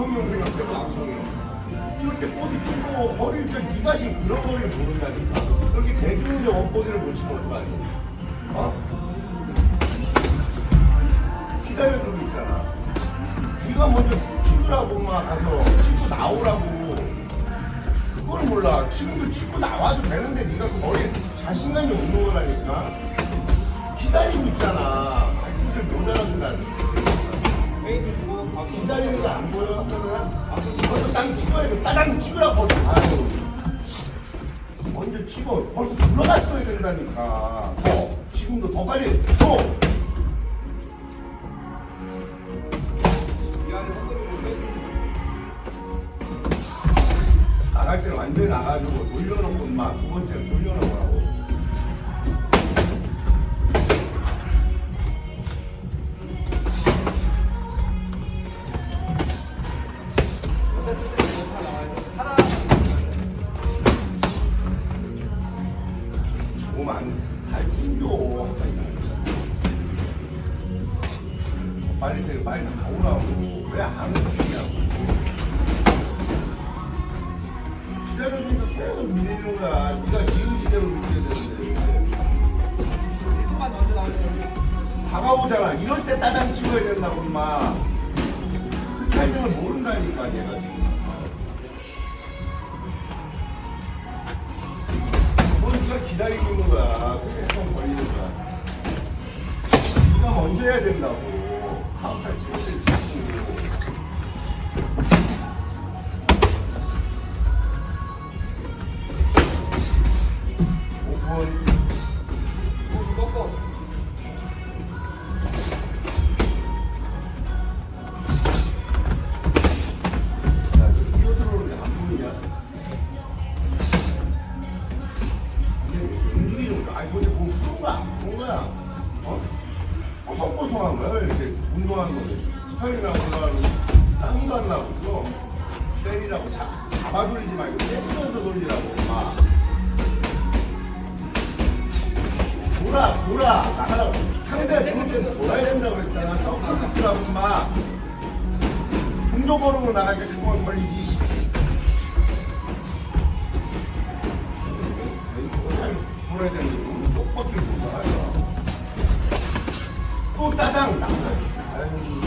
그러면 그냥 쇠도 안 성해. 이렇게 보디 치고 허리를 때 니가 지금 그런 거리를 모른다니까. 그렇게 대중의 원보디를 못 치면 어떡하니? 어? 기다려주고 있잖아. 니가 먼저 찍으라고 막 가서 찍고 나오라고. 그걸 몰라. 지금도 찍고 나와도 되는데 니가 거의 자신감이 없는 거라니까. 기다리고 있잖아. 그걸 못 알아준다니. 기다리는 거안 보여? 하면은 벌써 땅 찍어야 돼. 따당 찍으라 벌써 가요. 먼저 찍어. 벌써 들어갔어야 된다니까. 더. 지금도 더 빨리. 더. 나갈 때는 완전히 나가지고 돌려놓고 막 두 번째 돌려놓으라고. 몸안잘 튕겨. 빨리 때 빨리 나오라고. 왜안 움직이냐고. 기다려주니까 계속 밀리는 거야. 네가 지금 제대로 밀려야 되는데. 손만 언제 나오세요? 다가오잖아. 이럴 때 따당 찍어야 된다고, 엄마. 그 타이밍을 모른다니까, 얘가 지금. 기다리고 있는 거야. 계속 걸리는 거야. 네가 먼저 해야 된다고. 카운터 찍을 때 어? 뽀송뽀송한 거야. 이렇게 운동하는 거지. 스파링이나 올라가는 땀도 안 나고 있어. 때리라고 잡, 잡아 돌리지 말고 때리면서 돌리라고. 마. 돌아, 돌아. 나가라고. 상대가 들어올 때 돌아야 된다고 그랬잖아. 서커스라고 마. 중조번으로 나가니까 자꾸만 걸리지. 잘 돌아야 된다. 不搭档打个